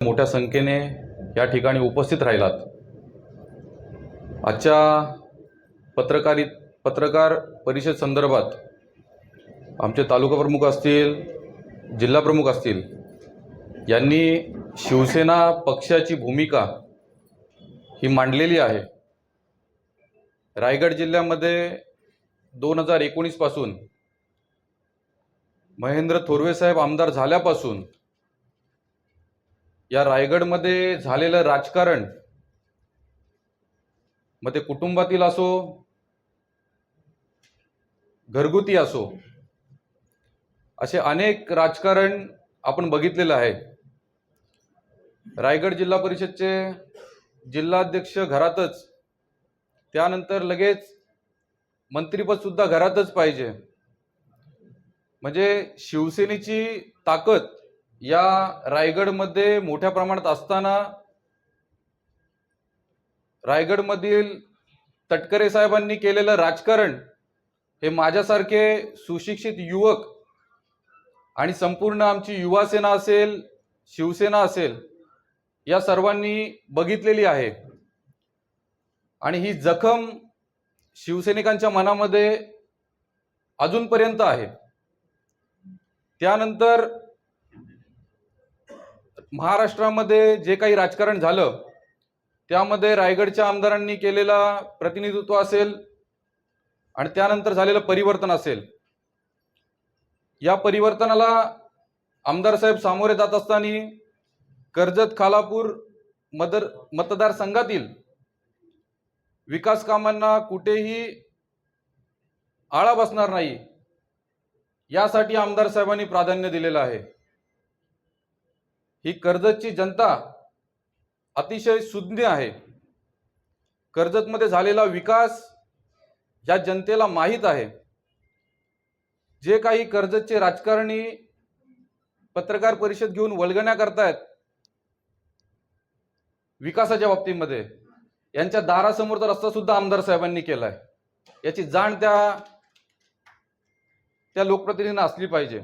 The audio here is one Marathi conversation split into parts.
मोठ्या संख्येने या ठिकाणी उपस्थित राहिलात. आजच्या पत्रकारित पत्रकार परिषद संदर्भात आमचे तालुका प्रमुख असतील जिल्हा प्रमुख असतील यांनी शिवसेना पक्षाची भूमिका ही मांडलेली आहे. रायगड जिल्ह्यामध्ये दोन हजार एकोणीसपासून महेंद्र थोरवे साहेब आमदार झाल्यापासून या रायगडमध्ये झालेलं राजकारण मग ते कुटुंबातील असो घरगुती असो असे अनेक राजकारण आपण बघितलेलं आहे. रायगड जिल्हा परिषदचे जिल्हाध्यक्ष घरातच त्यानंतर लगेच मंत्रीपद सुद्धा घरातच पाहिजे. म्हणजे शिवसेनेची ताकद या रायगडमध्ये मोठ्या प्रमाणात असताना रायगडमधील तटकरे साहेबांनी केलेलं राजकारण हे माझ्यासारखे सुशिक्षित युवक आणि संपूर्ण आमची युवासेना असेल शिवसेना असेल या सर्वांनी बघितलेली आहे. आणि ही जखम शिवसैनिकांच्या मनामध्ये अजूनपर्यंत आहे. त्यानंतर महाराष्ट्रामध्ये जे काही राजकारण झालं त्यामध्ये रायगडच्या आमदारांनी केलेला प्रतिनिधित्व असेल आणि त्यानंतर झालेलं परिवर्तन असेल. या परिवर्तनाला आमदार साहेब सामोरे जात असताना कर्जत खालापूर मदर मतदारसंघातील विकास कामांना कुठेही आळा बसणार नाही यासाठी आमदार साहेबांनी प्राधान्य दिलेलं आहे. ही कर्जतची जनता अतिशय सुज्ञ आहे. कर्जतमध्ये झालेला विकास या जनतेला माहीत आहे. जे काही कर्जतचे राजकारणी पत्रकार परिषद घेऊन वल्गण्या करतायत विकासाच्या बाबतीमध्ये यांच्या दारासमोरचा रस्ता सुद्धा आमदार साहेबांनी केलाय. याची जाण त्या त्या लोकप्रतिनिधींना असली पाहिजे.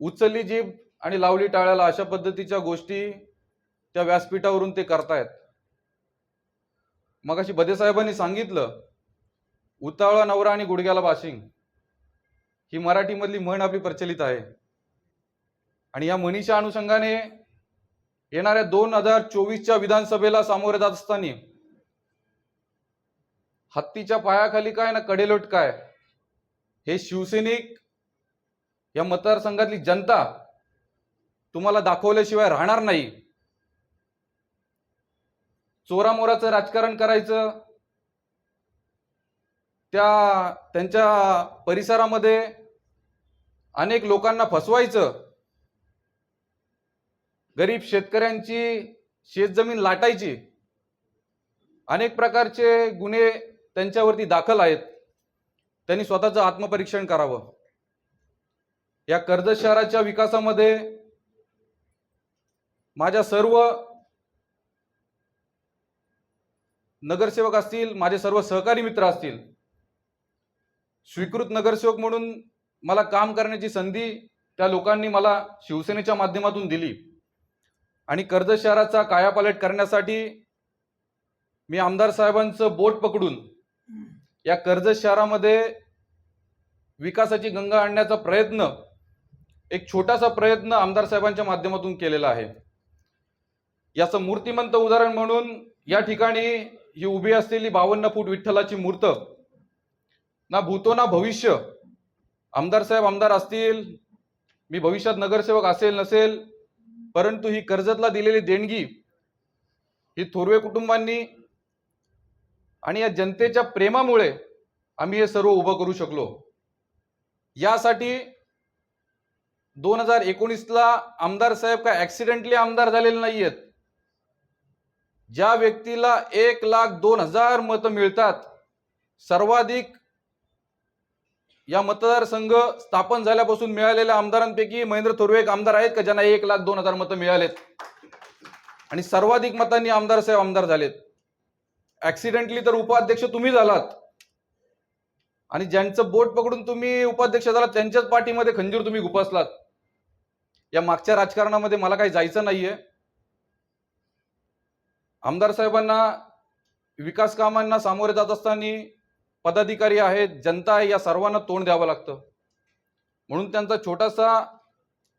उचलली जी आणि लावली टाळ्याला अशा पद्धतीच्या गोष्टी त्या व्यासपीठावरून ते करतायत. मग अशी बदे साहेबांनी सांगितलं उतावळा नवरा आणि गुडघ्याला बाशिंग. ही मराठीमधली म्हण आपली प्रचलित आहे. आणि या म्हणीच्या अनुषंगाने येणाऱ्या दोन हजार चोवीसच्या विधानसभेला सामोरे जात असताना हत्तीच्या पायाखाली काय ना कडेलोट काय हे शिवसैनिक या मतदारसंघातली जनता तुम्हाला दाखवल्याशिवाय राहणार नाही. चोरामोराचं राजकारण करायचं त्या त्यांच्या परिसरामध्ये अनेक लोकांना फसवायचं गरीब शेतकऱ्यांची शेतजमीन लाटायची अनेक प्रकारचे गुन्हे त्यांच्यावरती दाखल आहेत. त्यांनी स्वतःचं आत्मपरीक्षण करावं. या कर्जत शहराच्या विकासामध्ये माझ्या सर्व नगरसेवक असतील माझे सर्व सहकारी मित्र असतील स्वीकृत नगरसेवक म्हणून मला काम करण्याची संधी त्या लोकांनी मला शिवसेनेच्या माध्यमातून दिली. आणि कर्जत शहराचा कायापालट करण्यासाठी मी आमदार साहेबांचं बोट पकडून या कर्जत शहरामध्ये विकासाची गंगा आणण्याचा प्रयत्न एक छोटासा प्रयत्न आमदार साहेबांच्या माध्यमातून केलेला आहे. याचं मूर्तिमंत उदाहरण म्हणून या ठिकाणी ही उभी असलेली बावन्न फूट विठ्ठलाची मूर्त ना भूतो ना भविष्य आमदार साहेब आमदार असतील मी भविष्यात नगरसेवक असेल नसेल परंतु ही कर्जतला दिलेली देणगी ही थोरवे कुटुंबांनी आणि या जनतेच्या प्रेमामुळे आम्ही हे सर्व उभं करू शकलो. यासाठी दोन हजार एकोणीसला आमदार साहेब काय ॲक्सिडेंटली आमदार झालेले नाही आहेत ज्या व्यक्तीला एक लाख दोन हजार मतं मिळतात सर्वाधिक या मतदारसंघ स्थापन झाल्यापासून मिळालेल्या आमदारांपैकी महेंद्र थोरवे एक आमदार आहेत का? ज्यांना एक लाख दोन हजार मतं मिळालेत. आणि सर्वाधिक मतांनी आमदार साहेब आमदार झालेत. ऍक्सिडेंटली तर उपाध्यक्ष तुम्ही झालात. आणि ज्यांचं बोट पकडून तुम्ही उपाध्यक्ष झालात त्यांच्याच पाठीमध्ये खंजीर तुम्ही गुपासलात या मागच्या राजकारणामध्ये मला काही जायचं नाहीये. आमदार साहेबांना विकास कामांना सामोरे जात असताना पदाधिकारी आहेत जनता आहे या सर्वांना तोंड द्यावं लागतं. म्हणून त्यांचा छोटासा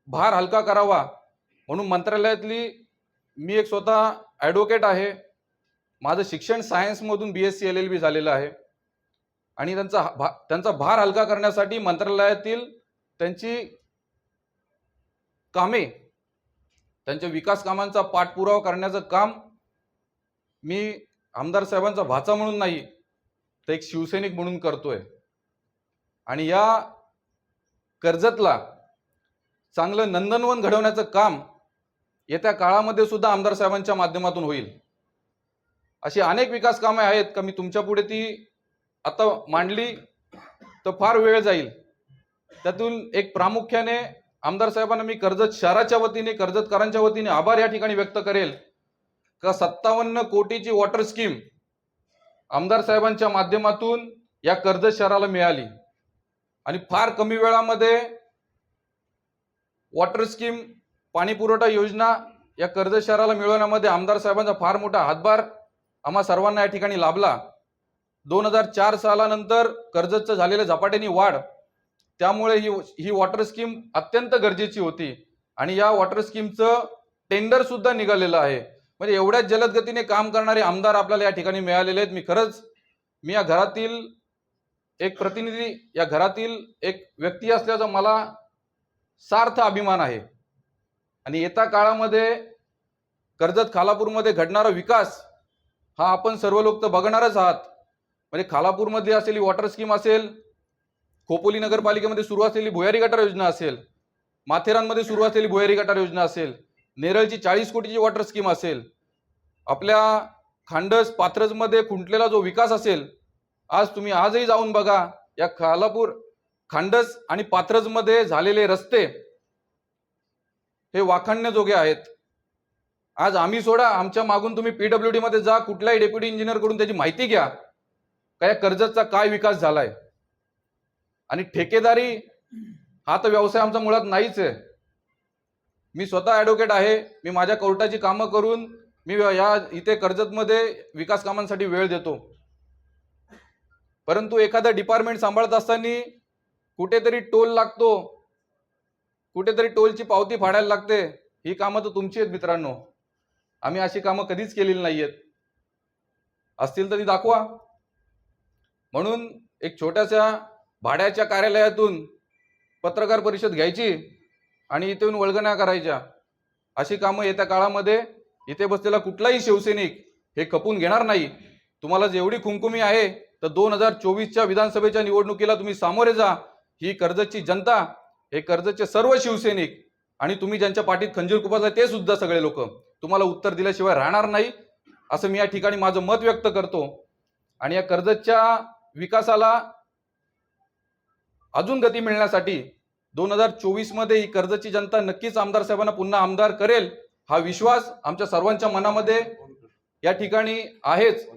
भार हलका करावा. म्हणून मंत्रालयातली मी एक स्वतः ॲडव्होकेट आहे. माझं शिक्षण सायन्समधून B S C L L B झालेलं आहे. आणि त्यांचा भा त्यांचा भार हलका करण्यासाठी मंत्रालयातील त्यांची कामे त्यांच्या विकास कामांचा पाठपुरावा करण्याचं काम मी आमदार साहेबांचा भाचा म्हणून नाही तर एक शिवसैनिक म्हणून करतोय. आणि या कर्जतला चांगलं नंदनवन घडवण्याचं काम येत्या काळामध्ये सुद्धा आमदार साहेबांच्या माध्यमातून होईल. अशी अनेक विकास कामे आहेत का मी तुमच्यापुढे ती आता मांडली तर फार वेळ जाईल. त्यातून एक प्रामुख्याने आमदार साहेबांना मी कर्जत शहराच्या वतीने कर्जतकारांच्या वतीने आभार या ठिकाणी व्यक्त करेल. का सत्तावन्न कोटीची वॉटर स्कीम आमदार साहेबांच्या माध्यमातून या कर्जत शहराला मिळाली. आणि फार कमी वेळामध्ये वॉटर स्कीम पाणी पुरवठा योजना या कर्जत शहराला मिळवण्यामध्ये आमदार साहेबांचा फार मोठा हातभार आम्हा सर्वांना या ठिकाणी लाभला. दोन हजार चार सालानंतर कर्जतचं झालेलं झपाट्याने वाढ त्यामुळे ही ही वॉटर स्कीम अत्यंत गरजेची होती. आणि या वॉटर स्कीमचं टेंडर सुद्धा निघालेलं आहे. म्हणजे एवढ्याच जलद गतीने काम करणारे आमदार आपल्याला या ठिकाणी मिळालेले आहेत. मी खरंच मी या घरातील एक प्रतिनिधी या घरातील एक व्यक्ती असल्याचा मला सार्थ अभिमान आहे. आणि येत्या काळामध्ये कर्जत खालापूरमध्ये घडणारा विकास हा आपण सर्व लोक तर बघणारच आहात. म्हणजे खालापूरमध्ये असलेली वॉटर स्कीम असेल खोपोली नगरपालिकेमध्ये सुरू असलेली भुयारी गटार योजना असेल माथेरानमध्ये सुरू असलेली भुयारी गटार योजना असेल नेरळची चाळीस कोटीची वॉटर स्कीम असेल आपल्या खांडस पात्रजमध्ये खुंटलेला जो विकास असेल आज तुम्ही आजही जाऊन बघा या खालापूर खांडस आणि पात्रजमध्ये झालेले रस्ते हे वाखाणण्याजोगे आहेत. आज आम्ही सोडा आमच्या मागून तुम्ही पीडब्ल्यू डी मध्ये जा कुठल्याही डेप्युटी इंजिनियरकडून त्याची माहिती घ्या काय कर्जतचा काय विकास झालाय. आणि ठेकेदारी हा तर व्यवसाय आमचा मुळात नाहीच आहे. मी स्वतः ॲडव्होकेट आहे. मी माझ्या कोर्टाची कामं करून मी या इथे कर्जतमध्ये विकास कामांसाठी वेळ देतो. परंतु एखादं डिपार्टमेंट सांभाळत असताना कुठेतरी टोल लागतो. कुठेतरी टोलची पावती फाडायला लागते. ही कामं तर तुमची आहेत मित्रांनो. आम्ही अशी कामं कधीच केलेली नाही आहेत असतील तर ती दाखवा. म्हणून एक छोट्याशा भाड्याच्या कार्यालयातून पत्रकार परिषद घ्यायची. आणि इथे येऊन वळगण्या करायच्या. अशी कामं येत्या काळामध्ये इथे बसलेला कुठलाही शिवसैनिक हे खपून घेणार नाही. तुम्हाला जेवढी खुमखुमी आहे तर दोन हजार चोवीसच्या विधानसभेच्या निवडणुकीला तुम्ही सामोरे जा. ही कर्जतची जनता हे कर्जतचे सर्व शिवसैनिक आणि तुम्ही ज्यांच्या पाठीत खंजीर कुपासला ते सुद्धा सगळे लोक. तुम्हाला उत्तर दिल्याशिवाय राहणार नाही असं मी या ठिकाणी माझं मत व्यक्त करतो. आणि या कर्जतच्या विकासाला अजून गती मिळण्यासाठी दोन हजार चोवीसमध्ये ही कर्जची जनता नक्कीच आमदार साहेबांना पुन्हा आमदार करेल हा विश्वास आमच्या सर्वांच्या मनामध्ये या ठिकाणी आहेच.